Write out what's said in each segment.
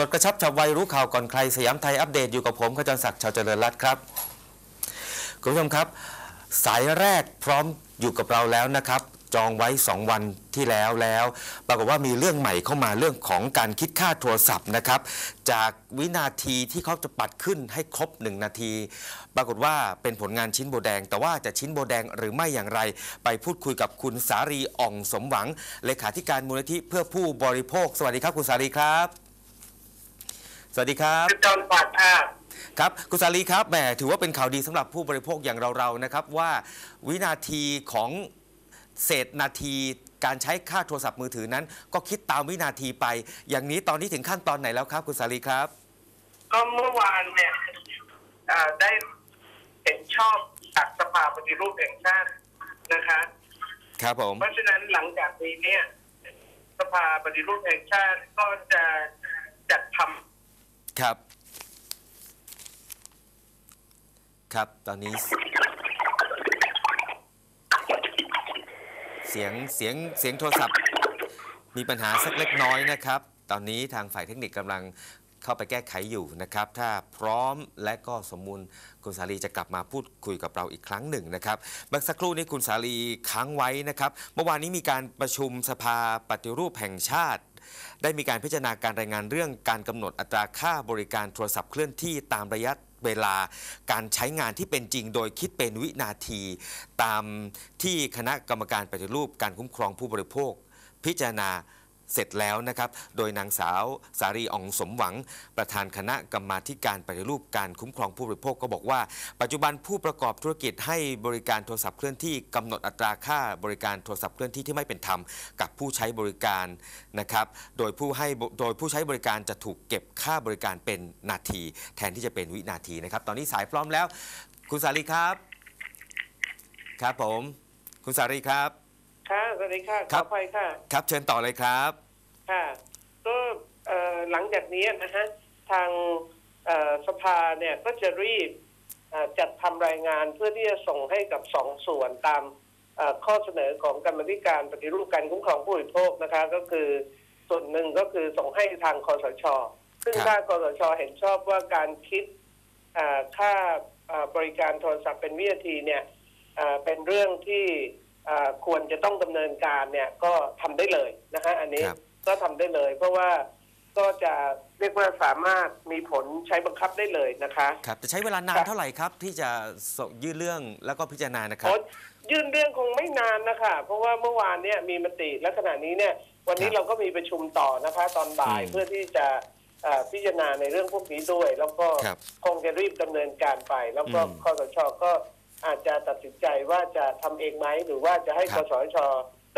สดกระชับฉับไวรู้ข่าวก่อนใครสยามไทยอัปเดตอยู่กับผมขจรศักดิ์ชาวเจริญรัตน์ครับคุณผู้ชมครับ สายแรกพร้อมอยู่กับเราแล้วนะครับ จองไว้ 2 วันที่แล้วแล้ว ปรากฏว่ามีเรื่องใหม่เข้ามาเรื่องของการคิดค่าโทรศัพท์นะครับ จากวินาทีที่เขาจะปัดขึ้นให้ครบ 1 นาที ปรากฏว่าเป็นผลงานชิ้นโบแดง แต่ว่าจะชิ้นโบแดงหรือไม่อย่างไร ไปพูดคุยกับคุณสารีอ่องสมหวังเลขาธิการมูลนิธิเพื่อผู้บริโภค สวัสดีครับคุณสารีครับ สวัสดีครับคือจอมปัดค่ะครับคุณสาลีครับแหมถือว่าเป็นข่าวดีสำหรับผู้บริโภคอย่างเราๆนะครับ ว่าวินาทีของเศษนาทีการใช้ค่าโทรศัพท์มือถือนั้น ก็คิดตามวินาทีไป อย่างนี้ตอนนี้ถึงขั้นตอนไหนแล้วครับ คุณสาลีครับ ก็เมื่อวานเนี่ยอ่าได้เห็นชอบจากสภาปฏิรูปแห่งชาตินะคะ ครับผมเพราะฉะนั้นหลังจากนี้เนี่ย สภาปฏิรูปแห่งชาติก็จะจัดทำ ครับ ครับตอนนี้ เสียงเสียงเสียงโทรศัพท์ มีปัญหาสักเล็กน้อยนะครับ ตอนนี้ทางฝ่ายเทคนิคกำลังเข้าไปแก้ไขอยู่นะครับ ถ้าพร้อมและก็สมมูลคุณสาลีจะกลับมาพูดคุยกับเราอีกครั้งหนึ่งนะครับเมื่อสักครู่นี้คุณสาลีค้างไว้นะครับ เมื่อวานนี้มีการประชุมสภาปฏิรูปแห่งชาติ ได้มีการพิจารณาการรายงานเรื่องการกำหนดอัตราค่าบริการโทรศัพท์เคลื่อนที่ตามระยะเวลาการใช้งานที่เป็นจริงโดยคิดเป็นวินาที ตามที่คณะกรรมการปฏิรูปการคุ้มครองผู้บริโภค พิจารณา เสร็จแล้วนะครับ โดยนางสาวสารีอองสมหวัง ประธานคณะกรรมาการปฏิรูปการคุ้มครองผู้บริโภคก็บอกว่า ปัจจุบันผู้ประกอบธุรกิจให้บริการโทรศัพท์เคลื่อนที่กำหนดอัตราค่าบริการโทรศัพท์เคลื่อนที่ที่ไม่เป็นธรรมกับผู้ใช้บริการนะครับ โดยผู้ให้โดยผู้ใช้บริการจะถูกเก็บค่าบริการเป็นนาที แทนที่จะเป็นวินาทีนะครับ ตอนนี้สายพร้อมแล้ว คุณสารีครับ ครับผม คุณสารีครับ ค่ะสวัสดีค่ะครัขบออภัยค่ะ ครับเชิญต่อเลยครับ ค่ะ ก็เอ่อหลังจากนี้นะฮะทางเอ่อสภาเนี่ยก็จะรีบเอ่อจัดทำรายงานเพื่อที่จะส่งให้กับสองส่วนตามเอ่อข้อเสนอของกรรมธิการปฏิรูปการคุ้มครองผู้บริโภคนะคะ ก็คือส่วนหนึ่งก็คือส่งให้ทางคอสช ซึ่งครับถ้าคอสชเห็นชอบว่าการคิดเอ่อค่าเอ่อบริการโทรศัพท์เป็นวินาทีเนี่ยเอ่อเป็นเรื่องที่เอ่อ ควรจะต้องดำเนินการเนี่ยก็ทำได้เลยนะฮะอันนี้ครับก็ทำได้เลย เพราะว่าก็จะเรียกว่าสามารถมีผลใช้บังคับได้เลยนะคะครับจะใช้เวลานานเท่าไหร่ครับ ที่จะส่งยื่นเรื่องแล้วก็พิจารณานะครับโอ้ยื่นเรื่องคงไม่นานนะคะเพราะว่าเมื่อวานเนี่ยมีมติและขณะนี้เนี่ย วันนี้ครับเราก็มีประชุมต่อนะคะ ตอนบ่ายอืมเพื่อที่จะเอ่อพิจารณาในเรื่องพวกนี้ด้วย แล้วก็ครับคงจะรีบดำเนินการไป แล้วก็อืมคอสชก็ อาจจะตัดสินใจว่าจะทำเองไหมหรือว่าจะให้คครับสช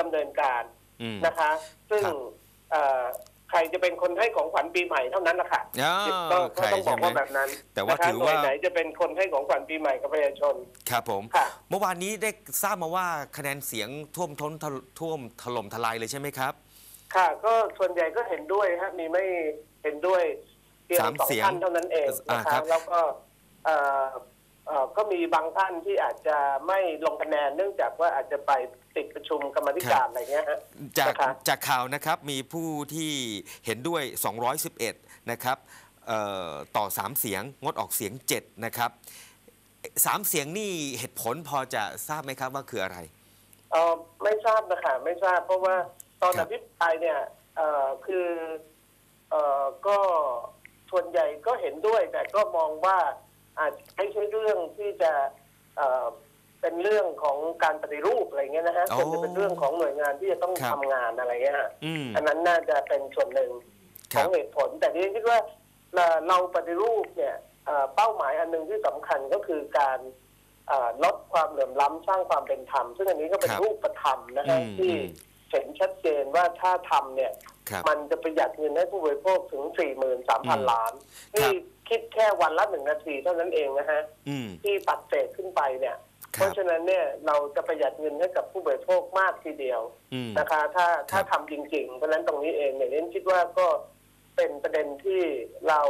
ดำเนินการอืมนะคะ ซึ่งครับเอ่อใครจะเป็นคนให้ของขวัญปีใหม่เท่านั้นแหละค่ะอ๋อก็ใคก็รต้องบใช่อกไหมว่าแบบนั้น แต่ว่านะคะถือว่าหน่ยไหนจะเป็นคนให้ของขวัญปีใหม่กับประชาชน ครับผมค่ะเมื่อวานนี้ได้ทราบมาว่าคะแนนเสียงท่วมท้นทะท่วมถล่มทลายเลยใช่ไหมครับ ค่ะ ก็ส่วนใหญ่ก็เห็นด้วยฮะมีไม่เห็นด้วยเพียงสามสองเสียงท่านเท่านั้นเองอ่านะครัคะบแล้วก็เอ่อเอ่อ ก็มีบางท่านที่อาจจะไม่ลงคะแนนเนื่องจากว่าอาจจะไปติดประชุมกรรมาธิการอะไรเงี้ยฮะจากนะคะจากข่าวนะครับมีผู้ที่เห็นด้วย 211 นะครับเอ่อต่อ 3 เสียงงดออกเสียง 7 นะครับสามเสียงนี่เหตุผลพอจะทราบไหมครับว่าคืออะไรเออไม่ทราบนะคะไม่ทราบ เพราะว่าตอนครัอบภิปรายเนี่ยเอ่อคือเอ่อก็ส่วนใหญ่ก็เห็นด้วยแต่ก็มองว่า อาจไม่ใช่เรื่องที่จะเอ่อเป็นเรื่องของการปฏิรูปอะไรเงี้ยนะฮะอ๋อควรจะเป็นเรื่องของหน่วยงานที่จะต้องครับ ทำงานอะไรเงี้ยฮะอืม อันนั้นน่าจะเป็นส่วนหนึ่งคขรัอบ งเหตุผล แต่ที่ฉันคิดว่าเอ่อเราปฏิรูปเนี่ยเอ่อเป้าหมายอันหนึ่งที่สำคัญก็คือการเอ่อลดความเหลื่อมล้ำสร้างความเป็นธรรม ซึ่งอันนี้ก็เป็นครับรูปธรรมนะฮะอืมที่อืม เห็นชัดเจนว่าถ้าทำเนี่ย ครับ มันจะประหยัดเงินให้ผู้บริโภคถึง 43,000 ล้าน ครันี่บ คิดแค่วันละหนึ่งนาทีเท่านั้นเองนะฮะอืม ที่ตัดเศษขึ้นไปเนี่ย คเพรับ ราะฉะนั้นเนี่ยเราจะประหยัดเงินให้กับผู้บริโภคมากทีเดียวอืม นะคะ ถ้าถ้าครับทำจริง ๆ เพราะฉะนั้นตรงนี้เองเนี่ยเน้นคิดว่าก็เป็นประเด็นที่เรา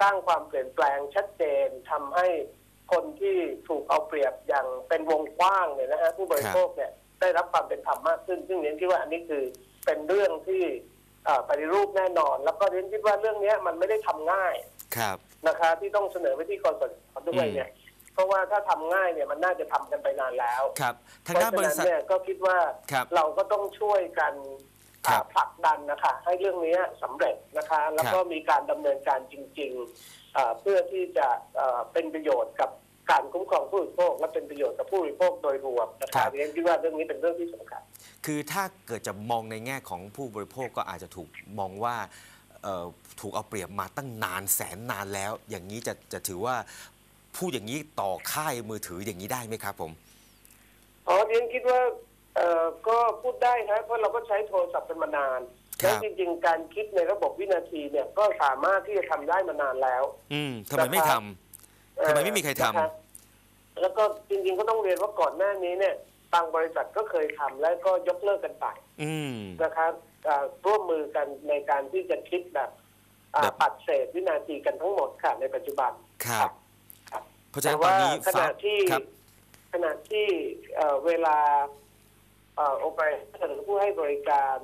สร้างความเปลี่ยนแปลงชัดเจนทำให้คนที่ถูกเอาเปรียบอย่างเป็นวงกว้างเนี่ยนะฮะผู้บริโภคเนี่ยได้รับความเป็นธรรมมากขึ้น ซึ่งเน้นคิดว่าอันนี้คือเป็นเรื่องที่เอ่อปฏิรูปแน่นอน แล้วก็เรียนคิดว่าเรื่องเนี้ยมันไม่ได้ทำง่าย ครับนะคะที่ต้องเสนอไปที่กสทชด้วยเนี่ย เพราะว่าถ้าทำง่ายเนี่ยมันน่าจะทำกันไปนานแล้วครับทางเพด้านราะบฉะรินั้นษัทเนี่ยก็คิดว่าครับเราก็ต้องช่วยกันครับอ่าผลักดันนะคะให้เรื่องนี้สำเร็จนะคะ แล้วก็มีการดำเนินการจริงๆอ่าเพื่อที่จะเอ่อเป็นประโยชน์กับการคุ้มครองผู้บริโภคและเป็นประโยชน์กับผู้บริโภคโดยรวมนะครัคะบเรียนคิดว่าเรื่องนี้เป็นเรื่องที่สำคัญคือถ้าเกิดจะมองในแง่ของผู้บริโภคก็อาจจะถูกมองว่าเอ่อ ถูกเอาเปรียบมาตั้งนานแสนนานแล้ว อย่างนี้จะจะถือว่าพูดอย่างนี้ต่อค่ายมือถืออย่างนี้ได้ไหมครับผมอ๋อเรียนคิดว่าเอ่อก็พูดได้นะเพราะเราก็ใช้โทรศัพท์กันมานานครัและบจริง ๆ การคิดในระบบวินาทีเนี่ยก็สามารถที่จะทำได้มานานแล้ว อืมทำไมไม่ทำทำไมไม่มีใครทำนะครับแล้วก็จริง ๆ ก็ต้องเรียนว่าก่อนหน้านี้เนี่ย บางบริษัทก็เคยทำแล้วก็ยกเลิกกันไปอืมนะครับอ่าร่วมมือกันในการที่จะคิดแบบอ่าแบบปัดเศษวินาทีกันทั้งหมดค่ะในปัจจุบันครับครับเพราะฉะแต่นั้นตอนว่านี้ขฟ้าณะที่ครับขณะที่เอ่อเวลาโอเปอเรเตอร์หรือผู้ให้บริการ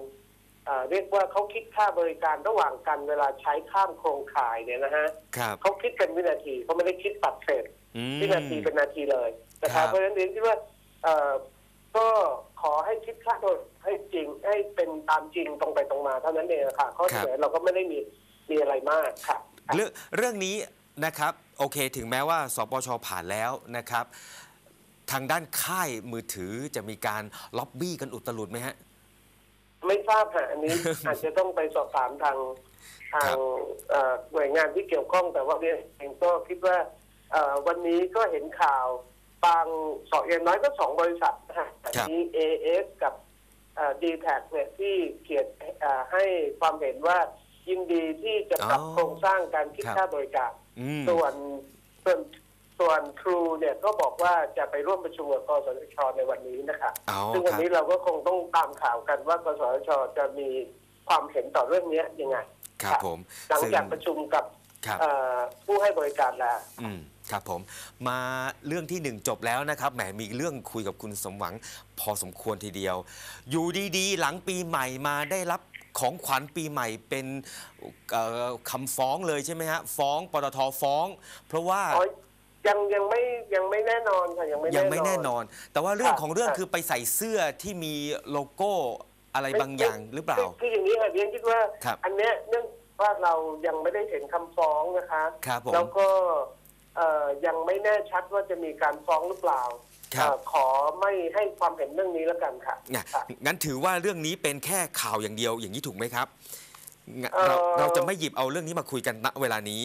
เอ่อเรียกว่าเขาคิดค่าบริการระหว่างกันเวลาใช้ข้ามโครงข่ายเนี่ยนะฮะครับเขาคิดเป็นวินาทีเขาไม่ได้คิดปัดเศษอืมวินาทีเป็นนาทีเลยนะคครัรับบเพราะฉะนั้นเรียนคิดว่าเอ่อ ก็ขอให้คิดค่าโดยให้จริงให้เป็นตามจริงตรงไปตรงมาเท่านั้นเองค่ะข้อเสนอเราก็ไม่ได้มีมีอะไรมากค่ะเรื่องเรื่องนี้นะครับโอเคถึงแม้ว่าสปชผ่านแล้วนะครับ ทางด้านค่ายมือถือจะมีการล็อบบี้กันอุตลุดไหมฮะ ไม่ทราบค่ะอันนี้ อาจจะต้องไปสอบถามทางทางเอ่อหน่วยงานที่เกี่ยวข้องแต่ว่าเรียนเองก็คิดว่าเอ่อวันนี้ก็เห็นข่าว บางสองอย่างน้อยก็สองบริษัทนะฮะครับมี AS กับดีแท็เนี่ยที่เขียนเอ่อให้ความเห็นว่ายินดีที่จะปรับอ๋อโครงสร้างการคิดครับค่าบริการอืมส่วนส่วนส่วนครูเนี่ยก็บอกว่าจะไปร่วมประชุมกับกสทชในวันนี้นะคะเอาซึ่งควันรับนี้เราก็คงต้องตามข่าวกันว่ากสทชจะมีความเห็นต่อเรื่องนี้ยังไง ครับผมหลังซึ่งจากประชุมกับครับเอ่อผู้ให้บริการแล้วอืม ครับผมมาเรื่องที่หนึ่งจบแล้วนะครับแหมมีเรื่องคุยกับคุณสมหวังพอสมควรทีเดียว อยู่ดีๆ หลังปีใหม่มาได้รับของขวัญปีใหม่เป็นเอ่อคำฟ้องเลยใช่ไหมฮะฟ้องปตทฟ้อง เพราะว่า อ๋อยังยังไม่ยังไม่แน่นอนค่ะยังไม่ยังไม่แน่นอน แต่ว่าเรื่องค่ะของเรื่องค่ะคือไปใส่เสื้อที่มีโลโก้อะไรบางอย่างหรือเปล่า คืคืออย่างนี้ค่ะเรียนคิดว่า ครับอันเนี้ยเนื่องว่าเรายังไม่ได้เห็นคำฟ้องนะคะ ครับผม แล้วก็เอ่อ ยังไม่แน่ชัดว่าจะมีการฟ้องหรือเปล่าครับเอ่อขอไม่ให้ความเห็นเรื่องนี้แล้วกันค่ะเนี่ยค่ะ งั้นถือว่าเรื่องนี้เป็นแค่ข่าวอย่างเดียวอย่างนี้ถูกไหมครับงั้นเอ่อ เราเราจะไม่หยิบเอาเรื่องนี้มาคุยกันณเวลานี้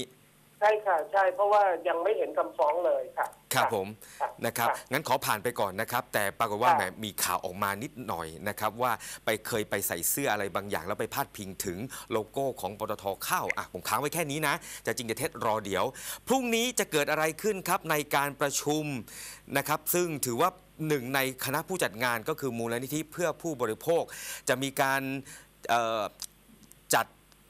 ใช่ค่ะใช่เพราะว่ายังไม่เห็นคำฟ้องเลยค่ะ ครับะผมค่ะนะครับ ค่ะงั้นขอผ่านไปก่อนนะครับ แต่ปรากฏว่าค่ะ แหมมีข่าวออกมานิดหน่อยนะครับ ว่าไปเคยไปใส่เสื้ออะไรบางอย่าง แล้วไปพาดพิงถึงโลโก้ของปตทข้าวอะผมค้างไว้แค่นี้นะจะจริงจะเท็จรอเดี๋ยว พรุ่งนี้จะเกิดอะไรขึ้นครับในการประชุมนะครับ ซึ่งถือว่าหนึ่งในคณะผู้จัดงานก็คือมูลนิธิเพื่อผู้บริโภค จะมีการเอ่อจัด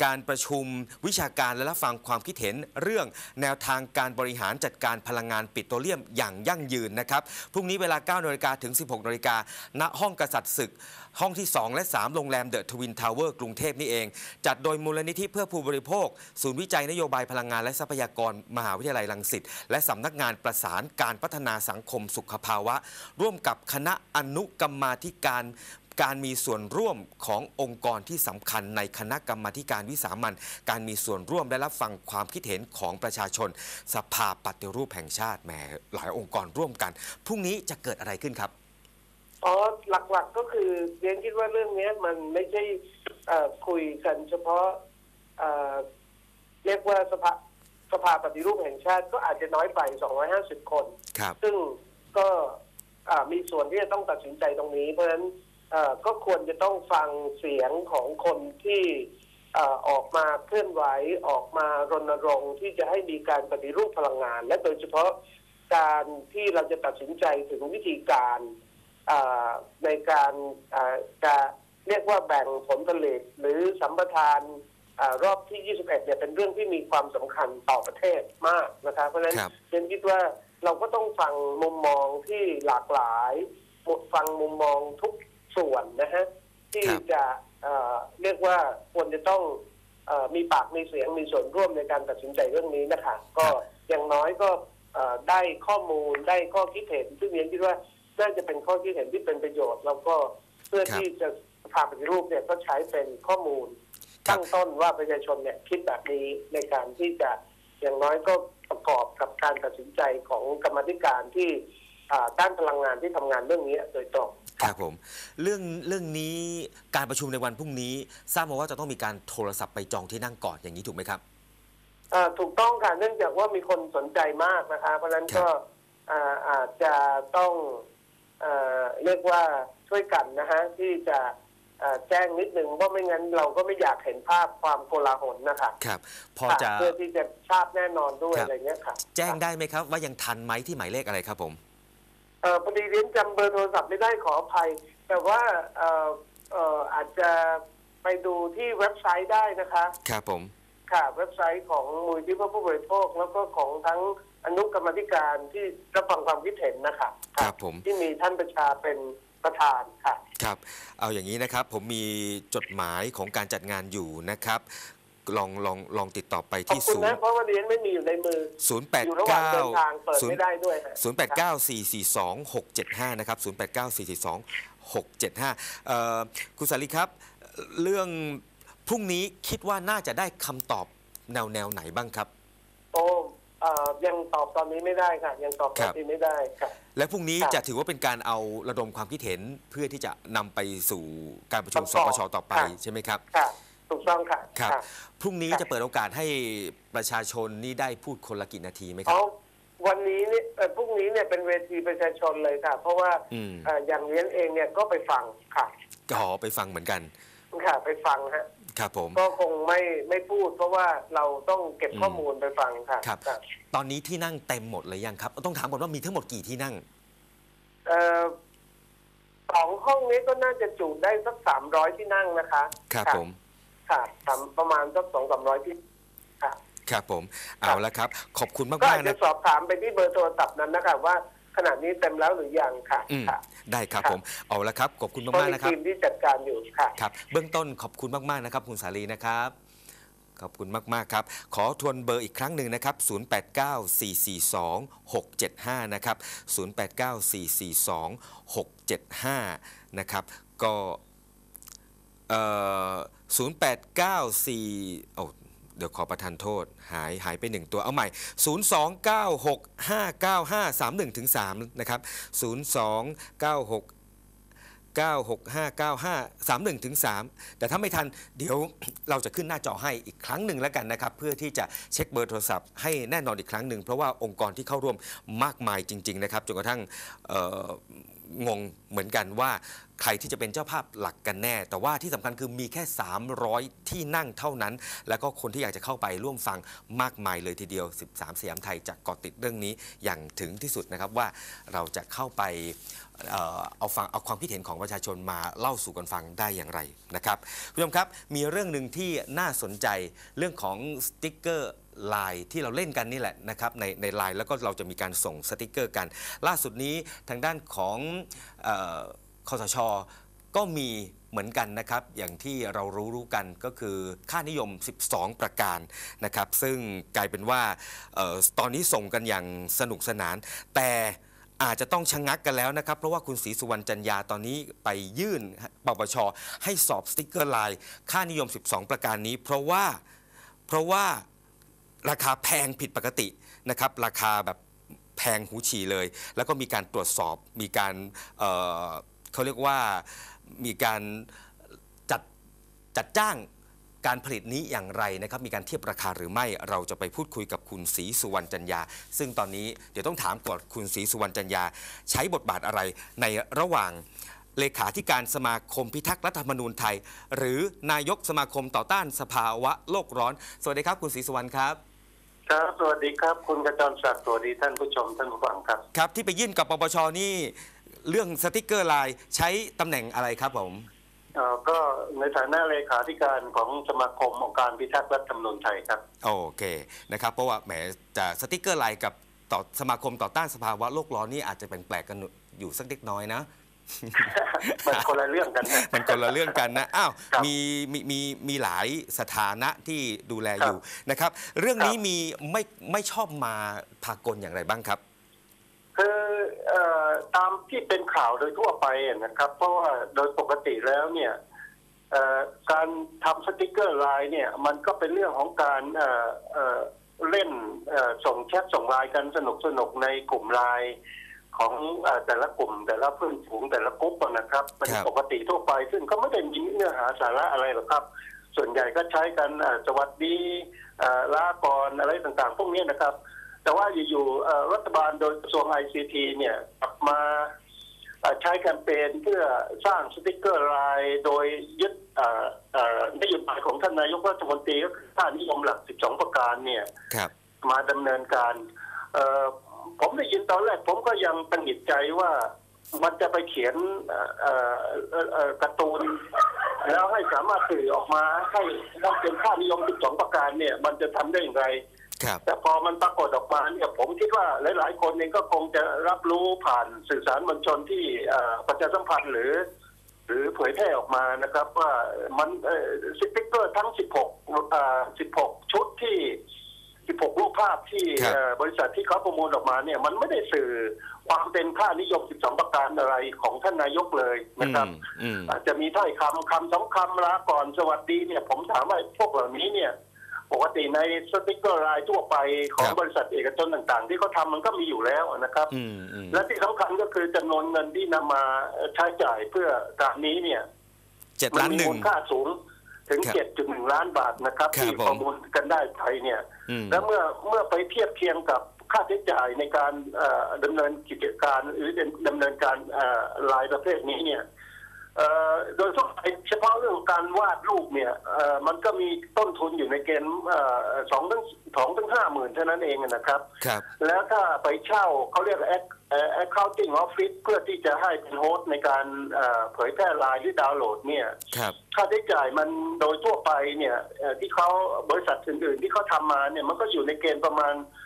การประชุมวิชาการและรับฟังความคิดเห็นเรื่องแนวทางการบริหารจัดการพลังงานปิโตรเลียมอย่างยั่งยืนนะครับ พรุ่งนี้เวลา9นาฬิกาถึง 16นาฬิกาณห้องกษัตริย์ศึก ห้องที่ 2 และ 3 โรงแรมเดอะทวินทาวเวอร์กรุงเทพนี่เอง จัดโดยมูลนิธิเพื่อผู้บริโภค ศูนย์วิจัยนโยบายพลังงานและทรัพยากรมหาวิทยาลัยรังสิตและสำนักงานประสานการพัฒนาสังคมสุขภาวะ ร่วมกับคณะอนุกรรมาธิการ การมีส่วนร่วมขององค์กรที่สำคัญในคณะกรรมาธิการวิสามันการมีส่วนร่วมและรับฟังความคิดเห็นของประชาชน สภาปฏิรูปแห่งชาติแหมหลายองค์กรร่วมกัน พรุ่งนี้จะเกิดอะไรขึ้นครับอ๋อหลักๆก็คือเรียนคิดว่าเรื่องนี้มันไม่ใช่เอ่อคุยกันเฉพาะเอ่อเรียกว่าสภาสภาปฏิรูปแห่งชาติก็อาจจะน้อยไป 250 คนครับซึ่งก็อ่ามีส่วนที่จะต้องตัดสินใจตรงนี้ เพราะฉะนั้นเอ่อ ก็ควรจะต้องฟังเสียงของคนที่เอ่อออกมาเคลื่อนไหวออกมารณรงค์ที่จะให้มีการปฏิรูปพลังงาน และโดยเฉพาะการที่เราจะตัดสินใจถึงวิธีการอ่าในการอ่าจะเรียกว่าแบ่งผลผลิตหรือสัมปทานอารอบที่ 21 เนี่ยเป็นเรื่องที่มีความสำคัญต่อประเทศมากนะครับเพราะฉะนั้นครับเฉันคิดว่าเราก็ต้องฟังมุมมองที่หลากหลายฟังมุมมองทุก ส่วนนะฮะที่ครับ จะเอ่อเรียกว่าควรจะต้องเออมีปากมีเสียงมีส่วนร่วมในการตัดสินใจเรื่องนี้นะคะก็อย่างน้อยก็เอ่อได้ข้อมูลได้ข้อคิดเห็น ซึ่งเรียนคิดว่าน่าจะเป็นข้อคิดเห็นที่เป็นประโยชน์ แล้วก็เพื่อครับ ที่จะสภาปฏิรูปเนี่ยก็ใช้เป็นข้อมูล ครับ ตั้งต้นว่าประชาชนเนี่ยคิดแบบนี้ในการที่จะอย่างน้อยก็ประกอบกับการตัดสินใจของกรรมาธิการที่อ่า ด้านพลังงานที่ทำงานเรื่องนี้โดยตรงครับผมเรื่องเรื่องนี้การประชุมในวันพรุ่งนี้ ทราบมาว่าจะต้องมีการโทรศัพท์ไปจองที่นั่งก่อนอย่างนี้ถูกไหมครับอ่าถูกต้องค่ะเนื่องจากว่ามีคนสนใจมากนะคะ เพราะฉะนั้นก็อ่าอาจจะต้องเอ่อเรียกว่าช่วยกันนะฮะที่จะอ่าแจ้งนิดนึงเพราะไม่งั้นเราก็ไม่อยากเห็นภาพความโกลาหลนะคะครับพอจะค่ะเพื่อที่จะทราบแน่นอนด้วยครับอะไรเงี้ยค่ะ แจ้งได้ไหมครับว่ายังทันไหมที่หมายเลขอะไรครับผม เอ่อพอดีเรียนจำเบอร์โทรศัพท์ไม่ได้ขออภัย แต่ว่าเอ่อเอ่ออาจจะไปดูที่เว็บไซต์ได้นะคะ ครับผม ค่ะ เว็บไซต์ของมูลที่เพื่อผู้บริโภค แล้วก็ของทั้งอนุกรรมาธิการที่รับฟังความคิดเห็นนะคะครับผม ที่มีท่านประชาเป็นประธานค่ะ ครับ เอาอย่างนี้นะครับ ผมมีจดหมายของการจัดงานอยู่นะครับ ลองลองลองติดต่อไปขอบที่คุณศูนนะย์เพราะว่าเรียนไม่มีอยู่ในมือศูนย์แปดอยู่ระหว่างเก้าเดินทางเปิดศูนไม่ย์ได้ด้วยฮะศูนย์แปดเก้าสี่สี่สองหกเจ็ดห้านะครับศูนย์แปดเก้าสี่สี่สองหกเจ็ดห้าคุณสาลีครับ เรื่องพรุ่งนี้คิดว่าน่าจะได้คำตอบแนวแนวไหนบ้างครับ โอ้เอ่อยังตอบตอนนี้ไม่ได้ค่ะ ยังตอบตครัอนบนี้ไม่ได้ค่ะและพรุ่งนี้ครับจะถือว่าเป็นการเอาระดมความคิดเห็นเพื่อที่จะนำไปสู่การประชุมคำสตอบปชต่อไปครับใช่ไหมครับค่ะ ถูกต้องค่ะครับค่ะพรุ่งนี้ครับจะเปิดโอกาสให้ประชาชนนี่ได้พูดคนละกี่นาทีไหมครัเอาบ วันนี้เนี่ยเอ่อพรุ่งนี้เนี่ยเป็นเวทีประชาชนเลยค่ะ เพราะว่าอืม เอ่ออย่างเลี้ยงเองเนี่ยก็ไปฟังค่ะก็ไปฟังเหมือนกัน ค่ะ ไปฟังฮะครับผม ก็คงไม่ไม่พูด เพราะว่าเราต้องเก็บอืมข้อมูลไปฟังค่ะครับตอนนี้ที่นั่งเต็มหมดเลยยังครับ ต้องถามก่อนว่ามีทั้งหมดกี่ที่นั่ง เอ่อสองห้องนี้ก็น่าจะจุได้สักสามร้อยที่นั่งนะคะครับะผม ค่ะสามประมาณสักสองสามร้อยที่ค่ะ ครับผม เอาละครับ ขอบคุณก็มาอากจๆจะนะ สอบถามไปที่เบอร์โทรศัพท์นั้นนะคะว่าขณะนี้เต็มแล้วหรือยังค่ะอืม ค่ะได้ครับครับผม เอาละครับ ขอบคุณก็มากมีๆนะครับ ทีมที่จัดการอยู่ค่ะ ครับ เบื้องต้นขอบคุณมาก ๆ นะครับ คุณสาลีนะครับ ขอบคุณมาก ๆ ครับ ขอทวนเบอร์อีกครั้งหนึ่งนะครับ 089442 675 นะครับ 089442 675 นะครับ ก็เอ่อ 0894โอ้เดี๋ยวขอประทานโทษ หายหายไปหนึ่งตัวเอาใหม่ 029659531ถึง3นะครับ 0 2 9 6 9 6 5 9 5 3 1ถึง3แต่ถ้าไม่ทันเดี๋ยวเราจะขึ้นหน้าจอให้อีกครั้งหนึ่งแล้วกันนะครับ เพื่อที่จะเช็คเบอร์โทรศัพท์ให้แน่นอนอีกครั้งหนึ่ง เพราะว่าองค์กรที่เข้าร่วมมากมายจริง ๆ นะครับจนกระทั่ง งงเหมือนกันว่าใครที่จะเป็นเจ้าภาพหลักกันแน่ แต่ว่าที่สำคัญคือมีแค่ 300 ที่นั่งเท่านั้น แล้วก็คนที่อยากจะเข้าไปร่วมฟังมากมายเลยทีเดียว 13สยามไทยจะเกาะติดเรื่องนี้อย่างถึงที่สุดนะครับว่าเราจะเข้าไปเอ่อเอาฟังเอาความคิดเห็นของประชาชนมาเล่าสู่กันฟังได้อย่างไรนะครับคุณผู้ชมครับมีเรื่องหนึ่งที่น่าสนใจเรื่องของสติกเกอร์ ไลน์ที่เราเล่นกันนี่แหละนะครับในในไลน์แล้วก็เราจะมีการส่งสติกเกอร์กัน ล่าสุดนี้ทางด้านของออคอสชก็มีเหมือนกันนะครับ อย่างที่เรารู้รู้กันก็คือค่านิยม 12 ประการนะครับ ซึ่งกลายเป็นว่าออตอนนี้ส่งกันอย่างสนุกสนาน แต่อาจจะต้องชะงักกันแล้วนะครับ เพราะว่าคุณศรีสุวรรณจันยาตอนนี้ไปยื่นปปชให้สอบสติกเกอร์ไลน์ค่านิยม 12 ประการนี้ เพราะว่าเพราะว่า ราคาแพงผิดปกตินะครับ ราคาแบบแพงหูฉี่เลย แล้วก็มีการตรวจสอบมีการเเขาเรียกว่ามีการจัดจัดจ้างการผลิตนี้อย่างไรนะครับ มีการเทียบราคาหรือไม่เราจะไปพูดคุยกับคุณศรีสุวรรณจันยา ซึ่งตอนนี้เดี๋ยวต้องถามก่อนคุณศรีสุวรรณจันยา ใช้บทบาทอะไรในระหว่าง เลขาธิการสมาคมพิทักษ์รัฐธรรมนูญไทย หรือนายกสมาคมต่อต้านสภาวะโลกร้อน สวัสดีครับ คุณศรีสุวรรณครับ ครับ สวัสดีครับ คุณกระจรศักดิ์สวัสดีท่านผู้ชมท่านผู้ฟังครับ ครับที่ไปยื่นกับปปชนี่ เรื่องสติกเกอร์ไลน์ใช้ตำแหน่งอะไรครับผมเอ่อก็ในฐานะเลขาธิการของสมาคมองค์การพิทักษ์รัฐธรรมนูญไทยครับ โอเคนะครับ เพราะว่าแหมจะสติกเกอร์ไลน์กับต่อสมาคมต่อต้านสภาวะโลกร้อนนี่อาจจะแปลกๆกันอยู่สักเล็กน้อยนะ มันคนละเรื่องกันนะมันคนละเรื่องกันนะอ้าวครับมีมีมีมีหลายสถานะที่ดูแลครับอยู่นะครับ เรื่องนี้ครับมีไม่ไม่ชอบมาพากลอย่างไรบ้างครับคือเอ่อตามที่เป็นข่าวโดยทั่วไปนะครับ เพราะว่าโดยปกติแล้วเนี่ยเอ่อการทำสติกเกอร์ไลน์เนี่ยมันก็เป็นเรื่องของการเอ่อเอ่อเล่นเอ่อส่งแชทส่งไลน์กันสนุกสนุกๆในกลุ่มไลน์ ของเอ่อแต่ละกลุ่มแต่ละเพื่อนฝูงแต่ละกลุ่มนะครับเป็นครับปกติทั่วไป ซึ่งก็ไม่ได้มีเนื้อหาสาระอะไรหรอกครับ ส่วนใหญ่ก็ใช้กันเอ่อสวัสดีเอ่อลาก่อนอะไรต่างๆ พวกนี้นะครับ แต่ว่าอยู่ๆเอ่อรัฐบาลโดยกระทรวงไอซีทีเนี่ยกลับมาเอ่อใช้แคมเปญเพื่อสร้างสติกเกอร์ไลน์โดยยึดเอ่อเอ่อนโยบายของท่านนายกรัฐมนตรีก็คือค่านิยมหลัก 12 ประการเนี่ยครับมาดำเนินการเอ่อ ผมได้ยินตอนแรก ผมก็ยังตังหงิดใจว่ามันจะไปเขียนเอ่อเอ่อเอ่อเอ่อการ์ตูน แล้วให้สามารถสื่อออกมาให้ให้เป็นค่านิยม 12 ประการเนี่ย มันจะทำได้อย่างไรครับแต่พอมันปรากฏออกมาเนี่ยผมคิดว่าหลาย ๆ คนเองก็คงจะรับรู้ผ่านสื่อสารมวลชนที่เอ่อประชาสัมพันธ์หรือ หรือเผยแพร่ออกมานะครับ ว่ามันสติ๊กเกอร์ทั้ง 16เอ่อ16 ชุดที่ 16 รูปภาพที่ครับ เอ่อบริษัทที่เขาประมูลออกมาเนี่ยมันไม่ได้สื่อความเป็นค่านิยม 12 ประการอะไรของท่านนายกเลยนะครับ อืมอืมอาจจะมีถ้อยคำคำสองคำลาก่อนสวัสดีเนี่ยผมถามว่าพวกเหล่านี้เนี่ยปกติในสติกเกอร์รายทั่วไปของครับ บริษัทเอกชนต่างๆ ที่เขาทำมันก็มีอยู่แล้วนะครับ อืมอืมและที่สำคัญก็คือจำนวนเงินที่นำมาใช้จ่ายเพื่อการนี้เนี่ยเจ็ดมัล้านมีหนึ่มูงลค่าสูง ถึงครับ7.1 ล้านบาทนะครับครับที่ผม ประมูลกันได้ไปเนี่ย อืม แล้วเมื่อเมื่อไปเทียบเคียงกับค่าใช้จ่ายในการเอ่อดำเนินกิจการหรือดำเนินการเอ่อรายประเภทนี้เนี่ยเอ่อ โดยทั่วไปเฉพาะเรื่องการวาดรูปเนี่ยเอ่อมันก็มีต้นทุนอยู่ในเกณฑ์เอ่อสองถึงสองถึงห้าหมื่นเท่านั้นเองนะครับ ครับ แล้วถ้าไปเช่าเขาเรียกแอคแอคเคาท์ติ้งออฟฟิศเพื่อที่จะให้เป็นโฮสต์ในการเอ่อเผยแพร่ไลน์หรือดาวน์โหลดเนี่ยครับค่าใช้จ่ายมันโดยทั่วไปเนี่ยเอ่อที่เขาบริษัทอื่นๆที่เขาทำมาเนี่ยมันก็อยู่ในเกณฑ์ประมาณเอ่อเอ่อ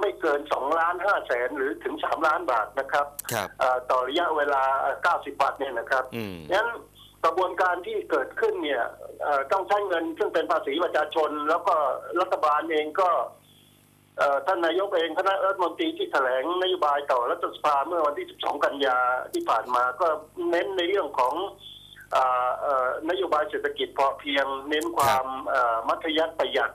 ไม่เกินสองล้านห้าแสนหรือถึงสามล้านบาทนะครับครับเอ่อต่อระยะเวลา 90 วันเนี่ยนะครับอืมงั้นกระบวนการที่เกิดขึ้นเนี่ยเอ่อต้องใช้เงินซึ่งเป็นภาษีประชาชน แล้วก็รัฐบาลเองก็เอ่อท่านนายกเองคณะรัฐมนตรีที่แถลงนโยบายต่อรัฐสภาเมื่อวันที่ 12 กันยาที่ผ่านมาก็เน้นในเรื่องของเอ่อเอ่อนโยบายเศรษฐกิจพอเพียง เน้นความเอ่อมัธยัติประหยัด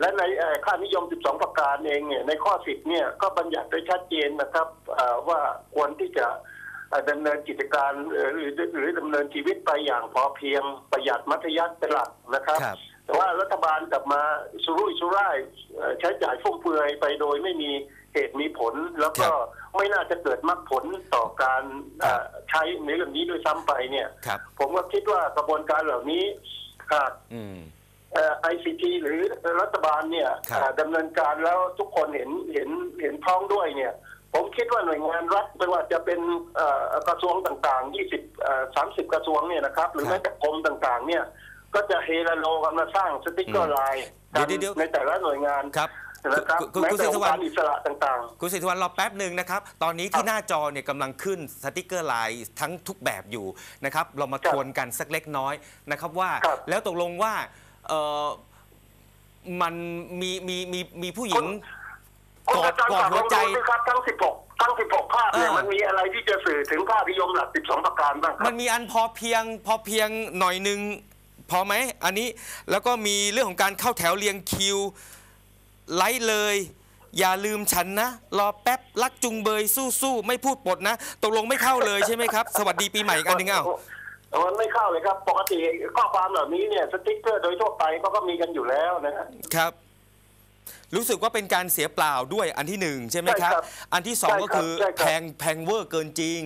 และในเอ่อค่านิยม 12 ประการเองเนี่ยในข้อ 10 เนี่ยก็บัญญัติไว้ชัดเจนนะครับเอ่อว่าควรที่จะเอ่อดำเนินกิจการเอ่อหรือหรือดำเนินชีวิตไปอย่างพอเพียงประหยัดมัธยัติเป็นหลักนะครับครับแต่ว่ารัฐบาลกลับมาสุรุ่ยสุร่ายเอ่อใช้จ่ายฟุ่มเฟือยไปโดยไม่มีเหตุมีผล แล้วก็ไม่น่าจะเกิดมรรคผลต่อการเอ่อใช้ในเรื่องนี้ด้วยซ้ำไปเนี่ยครับผมก็คิดว่ากระบวนการเหล่านี้หากอืม ไอซีทีหรือรัฐบาลเนี่ยครับเอ่อดำเนินการแล้วทุกคนเห็นเห็นเห็นพ้องด้วยเนี่ย ผมคิดว่าหน่วยงานรัฐไม่ว่าจะเป็นเอ่อกระทรวงต่างๆ 20เอ่อ30 กระทรวงเนี่ยนะครับ หรือแม้แต่กรมต่างๆ เนี่ยก็จะเฮลโลกันมาสร้างสติ๊กเกอร์ไลน์กันเดี๋ยวเดี๋ยวในแต่ละหน่วยงานครับนะครับคุณแม้คุณแต่สิอทงธค์วักานรอิสระต่างคุณสิทธิวันรอแป๊บหนึ่งนะครับ ตอนนี้คที่รับหน้าจอเนี่ยกำลังขึ้นสติกเกอร์ไลน์ทั้งทุกแบบอยู่นะครับ เรามาครัทบวนกันสักเล็กน้อยนะครับว่าครับแล้วตกลงว่า เออมันมีมีมีมีผู้หญิงๆกอดคุณกอดหัวใจลองดูสิครับทั้ง16ทั้ง16ภาพเนี่ยเออมันมีอะไรที่จะสื่อถึงภาพนิยมหลัก12ประการบ้างครัมับนมีอันพอเพียงพอเพียงหน่อยหนึ่งพอไหมอันนี้แล้วก็มีเรื่องของการเข้าแถวเรียงคิวไลฟ์เลย อย่าลืมฉันนะ รอแป๊บรักจุงเบยสู้ๆไม่พูดปดนะตกลงไม่เข้าเลยใช่ไหมครับ สวัสดีปีใหม่อีกอันหนึ่งเอ้า มันไม่เข้าเลยครับ ปกติข้อความเหล่านี้เนี่ยสติ๊กเกอร์โดยทั่วไปเขาก็มีกันอยู่แล้วนะฮะครับ รู้สึกว่าเป็นการเสียเปล่าด้วยอันที่หนึ่งใช่ไหมคใช่รับครับ อันที่สองใช่ก็ครับคือใช่ครับแพงแพงเวอร์เกินจริง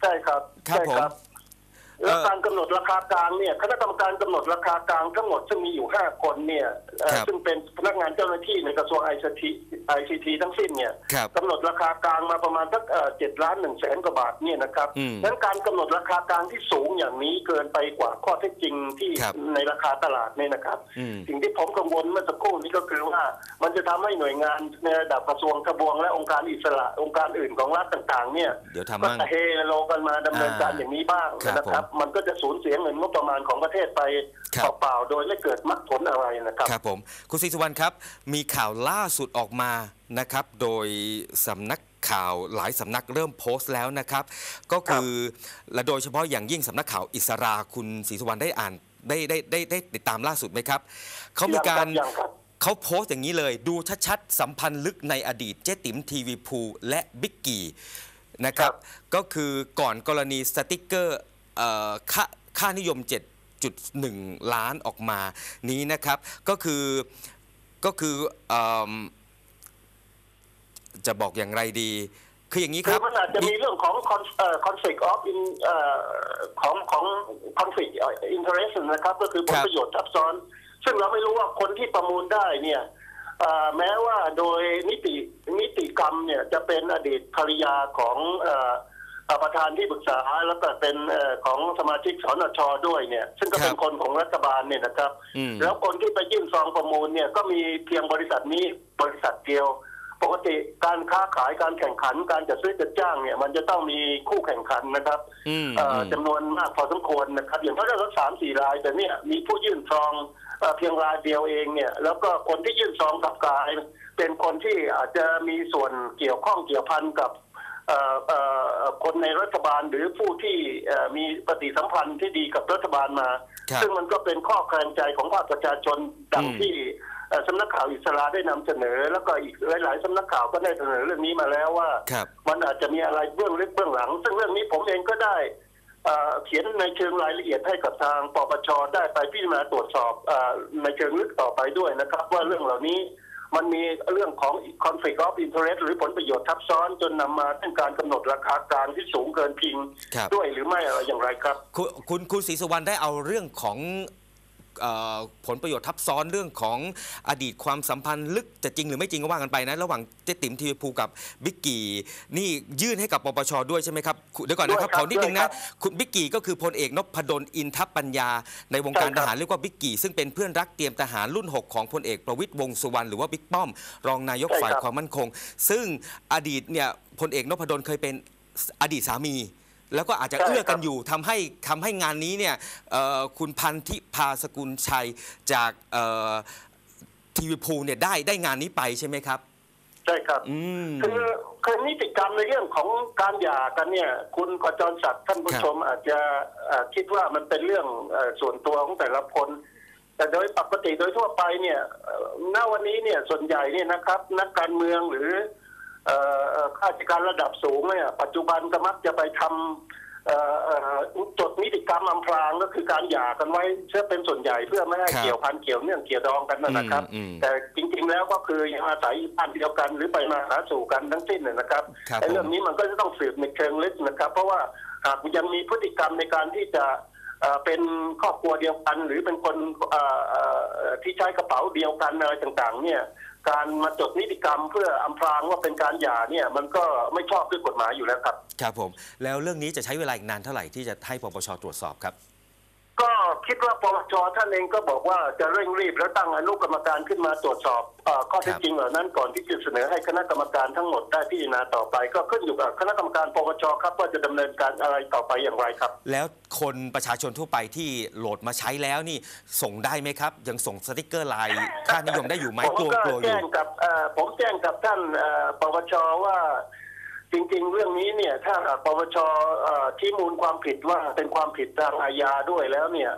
ใช่ครับ ครับใช่ผม แล้วเอ่อการกำหนดราคากลางเนี่ยคณะกรรมการกำหนดราคากลางทั้งหมดซึ่งมีอยู่ห้าคนเนี่ยเอ่อครับซึ่งเป็นพนักงานเจ้าหน้าที่ในกระทรวงไอซีทีไอซีทีทั้งสิ้นเนี่ยครับกำหนดราคากลางมาประมาณสักเจ็ดล้านหนึ่งแสนกว่าบาทเนี่ยนะครับอืมนั้นการกำหนดราคากลางที่สูงอย่างนี้เกินไปกว่าข้อเท็จจริงที่ครับในราคาตลาดเนี่ยนะครับอืมสิ่งที่ผมกังวลเมื่อสักครู่นี้ก็คือว่ามันจะทำให้หน่วยงานในระดับกระทรวงทบวงและองค์การอิสระองค์การอื่นของรัฐต่างๆเนี่ยเดี๋ยวทำก็มั่งจะเฮโลกันมาดำเนินการอ่าอย่างนี้บ้างครับนะครับมันก็จะสูญเสียเงินงบประมาณของประเทศไปครับเปล่าๆโดยไม่เกิดมรรคผลอะไรนะครับครับผมคุณศรีสุวรรณครับ มีข่าวล่าสุดออกมานะครับ โดยสำนักข่าวหลายสำนักเริ่มโพสต์แล้วนะครับ ก็คือและโดยเฉพาะอย่างยิ่งสำนักข่าวอิสราคุณศรีสุวรรณได้อ่านได้ได้ได้ได้ติดตามล่าสุดไหมครับเขามีการยังครับเขาโพสต์อย่างนี้เลย ดูชัดๆสัมพันธ์ลึกในอดีตเจ๊ติ๋มทีวีพูและบิ๊กกี้นะครับ ก็คือก่อนกรณีสติกเกอร์เอ่อ ค่าค่านิยม 7.1 ล้านออกมานี้นะครับก็คือก็คือเอมจะบอกอย่างไรดี คืออย่างนี้คคืรัอบมันอาจจะมีเรื่องของ con- เอ่อ conflict of in เอ่อของของ conflict interest นะครับ ก็คือผลครับประโยชน์ทับซ้อน ซึ่งเราไม่รู้ว่าคนที่ประมูลได้เนี่ยเอ่อแม้ว่าโดยนิตินิติกรรมเนี่ยจะเป็นอดีตภรรยาของเอ่อเอ่อ ประธานที่ปรึกษาแล้วก็เป็นเอ่อของสมาชิกสนชด้วยเนี่ย ซึ่งก็เป็นครับคนของรัฐบาลเนี่ยนะครับอืมแล้วคนที่ไปยื่นซองประมูลเนี่ยก็มีเพียงบริษัทนี้บริษัทเดียว ปกติการค้าขายการแข่งขัน การจัดซื้อจัดจ้างเนี่ย มันจะต้องมีคู่แข่งขันนะครับอืมเอ่ออมจำนวนมากพอสมควรนะครับ อย่างถ้าเราสามสี่รายแต่เนี่ยมีผู้ยื่นซองเอ่อเพียงรายเดียวเองเนี่ย แล้วก็คนที่ยื่นซองกลับกลายเป็นคนที่อาจจะมีส่วนเกี่ยวข้องเกี่ยวพันกับเอ่อเอ่อ คนในรัฐบาลหรือผู้ที่เอ่อมีปฏิสัมพันธ์ที่ดีกับรัฐบาลมาครับซึ่งมันก็เป็นข้อแคลงใจของภาคประชาชนดังอืมที่เอ่อสำนักข่าวอิสราได้นำเสนอ แล้วก็อีกหลาย ๆสำนักข่าวก็ได้เสนอเรื่องนี้มาแล้วว่าครับมันอาจจะมีอะไรเบื้องลึกเบื้องหลัง ซึ่งเรื่องนี้ผมเองก็ได้เอ่อเขียนในเชิงรายละเอียดให้กับทางปปชได้ไปพิจารณาตรวจสอบเออในเชิงลึกต่อไปด้วยนะครับ ว่าเรื่องเหล่านี้ มันมีเรื่องของ conflict of interest หรือผลประโยชน์ทับซ้อนจนนำมาถึงการกำหนดราคากลางที่สูงเกินพิง ครับ ด้วยหรือไม่อะไรอย่างไรครับ คุณคุณคุณศรีสุวรรณได้เอาเรื่องของเออ ผลประโยชน์ทับซ้อนเรื่องของอดีตความสัมพันธ์ลึกจะจริงหรือไม่จริงก็ว่ากันไปนะ ระหว่างเจ๊ติ๋มทีวีภูกับบิ๊กกี้นี่ยื่นให้กับปปชด้วยใช่ไหมครับคุณเดี๋ยวก่อนนะครับด้วยคขรับอนิดนึงด้วยครันะบคุณบิ๊กกี้ก็คือพลเอกนพดลอินทปัญญา ในวงการใช่ทครับหารเรียกว่าบิ๊กกี้ซึ่งเป็นเพื่อนรักเตรียมทหารรุ่น 6 ของพลเอกประวิตยวงษ์สุวรรณหรือว่าบิ๊กป้อม รองนายกฝ่ายความมั่นคง ซึ่งอดีตเนี่ยพลเอกนพดลเคยเป็นอดีตสามี แล้วก็อาจจะใช่เอื้อกันครับอยู่ทำให้ทำให้งานนี้เนี่ยเอ่อคุณพันธิพาสกุลชัยจากทีวีพูเนี่ยได้ได้งานนี้ไปใช่ไหมครับ ใช่ครับ อืม คือคือนิติกรรมในเรื่องของการหย่ากันเนี่ย คุณกจรศักดิ์ท่านผู้ครับชมอาจจะเอ่อคิดว่ามันเป็นเรื่องเอ่อส่วนตัวของแต่ละคน แต่โดยปกติโดยทั่วไปเนี่ยเอ่อณวันนี้เนี่ยส่วนใหญ่เนี่ยนะครับ นักการเมืองหรือเอ่อเอ่อข้าราชการระดับสูงเนี่ยปัจจุบันก็มักจะไปทำเอ่อเอ่อจดนิติกรรมอำพรางก็คือการหย่ากันไว้เชื่อเป็นส่วนใหญ่เพื่อไม่ให้ครับเกี่ยวพันเกี่ยวเนื่องเกี่ยวดองกันนะครับอืมอืมแต่จริงๆแล้วก็คือยังอาศัยบ้านเดียวกันหรือไปมาหาสู่กันทั้งสิ้นนะนะครับครับไอ้เรื่อผงมนี้มันก็จะต้องสืบในเชิงลึกนะครับ เพราะว่าหากยังมีพฤติกรรมในการที่จะเอ่อเป็นครอบครัวเดียวกัน หรือเป็นคนเอ่อเอ่อที่ใช้กระเป๋าเดียวกันอะไรต่างๆ เนี่ย การมาจดนิติกรรมเพื่ออำพรางว่าเป็นการหย่าเนี่ยมันก็ไม่ชอบด้วยกฎหมายอยู่แล้วครับ ครับผม แล้วเรื่องนี้จะใช้เวลาอีกนานเท่าไหร่ที่จะให้ปปชตรวจสอบครับ ก็คิดว่าปปชท่านเองก็บอกว่าจะเร่งรีบแล้วตั้งอนุกรรมการขึ้นมาตรวจสอบเออข้อเท็จจริงเหล่านั้นก่อนที่จะเสนอให้คณะกรรมการทั้งหมดได้พิจารณาต่อไป ก็ขึ้นอยู่กับคณะกรรมการปปชครับว่าจะดำเนินการอะไรต่อไปอย่างไรครับ แล้วคนประชาชนทั่วไปที่โหลดมาใช้แล้วนี่ส่งได้ไหมครับ ยังส่งสติกเกอร์ไลน์ค่านิยมได้อยู่ไหมผมกลัวก็กลัวอแจ้ยู่งกับเอ่อผมแจ้งกับท่านเอ่อปปชว่า จริงๆ เรื่องนี้เนี่ย ถ้าหากปปชเอ่อชี้มูลความผิดว่าเป็นความผิดทางอาญาด้วยแล้วเนี่ย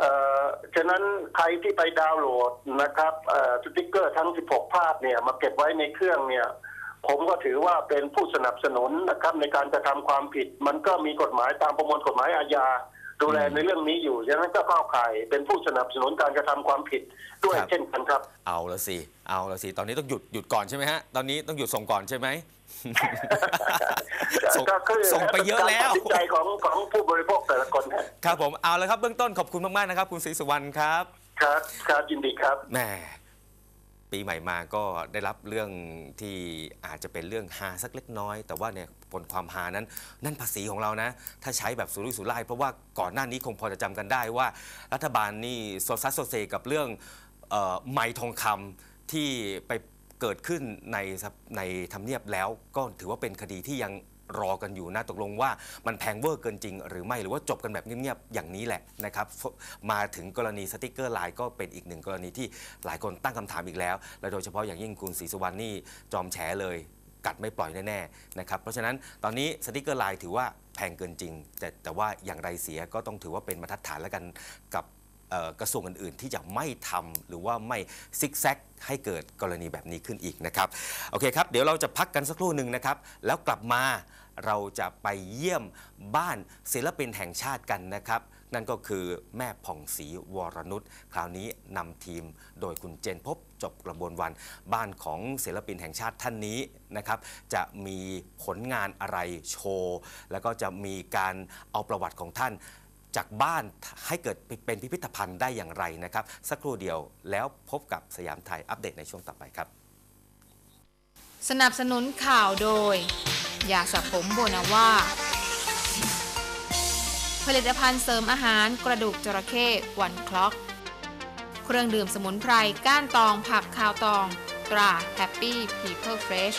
เอ่อฉะนั้นใครที่ไปดาวน์โหลดนะครับเอ่อสติกเกอร์ทั้ง 16 ภาพเนี่ยมาเก็บไว้ในเครื่องเนี่ย ผมก็ถือว่าเป็นผู้สนับสนุนนะครับในการกระทำความผิด มันก็มีกฎหมายตามประมวลกฎหมายอาญาดูแลในเรื่องนี้อยู่ ฉะนั้นก็เข้าข่ายเป็นผู้สนับสนุนการกระทำความผิดด้วยครับเช่นกันครับ เอาละสิ เอาละสิ ตอนนี้ต้องหยุดหยุดก่อนใช่ไหมฮะ ตอนนี้ต้องหยุดส่งก่อนใช่ไหม ส่งก็คือส่งไปเยอะแล้วการตัดสินใจของของผู้บริโภคแต่ละคนฮะครับผมเอาละครับเบื้องต้นขอบคุณมากๆนะครับ คุณศรีสุวรรณครับ ครับครับยินดีครับแหมปีใหม่มาก็ได้รับเรื่องที่อาจจะเป็นเรื่องฮาสักเล็กน้อย แต่ว่าเนี่ยผลความฮานั้น นั่นภาษีของเรานะ ถ้าใช้แบบสุรุ่ยสุร่าย เพราะว่าก่อนหน้านี้คงพอจะจำกันได้ว่า รัฐบาลนี่โซซัสโซเซกับเรื่องเอ่อไม้ทองคำที่ไป เกิดขึ้นในในทำเนียบแล้วก็ถือว่าเป็นคดีที่ยังรอกันอยู่นะตกลงว่ามันแพงเวอร์เกินจริง หรือไม่หรือว่าจบกันแบบเงียบๆอย่างนี้แหละนะครับ มาถึงกรณีสติกเกอร์ไลน์ก็เป็นอีกหนึ่งกรณีที่หลายคนตั้งคำถามอีกแล้ว และโดยเฉพาะอย่างยิ่งคุณศรีสุวรรณนี่จอมแฉเลยกัดไม่ปล่อยแน่ๆนะครับเพราะฉะนั้นตอนนี้สติกเกอร์ไลน์ถือว่าแพงเกินจริง แต่แต่ว่าอย่างไรเสียก็ต้องถือว่าเป็นมาตรฐานแล้วกันกับ กระทรวงอื่นๆ ที่จะไม่ทำหรือว่าไม่ซิกแซกให้เกิดกรณีแบบนี้ขึ้นอีกนะครับโอเคครับ เดี๋ยวเราจะพักกันสักครู่หนึ่งนะครับ แล้วกลับมาเราจะไปเยี่ยมบ้านศิลปินแห่งชาติกันนะครับ นั่นก็คือแม่ผ่องศรีวรนุชคราวนี้นำทีมโดยคุณเจนพบจบกระบวนวัน บ้านของศิลปินแห่งชาติท่านนี้นะครับ จะมีผลงานอะไรโชว์ แล้วก็จะมีการเอาประวัติของท่าน จากบ้านให้เกิดเป็นพิพิธภัณฑ์ได้อย่างไรนะครับ สักครู่เดียวแล้วพบกับสยามไทยอัปเดตในช่วงต่อไปครับ สนับสนุนข่าวโดยยาสระผมโบนาว่า ผลิตภัณฑ์เสริมอาหารกระดูกจระเข้วันคล็อก เครื่องดื่มสมุนไพรก้านตองผักคาวตอง ตรา Happy People Fresh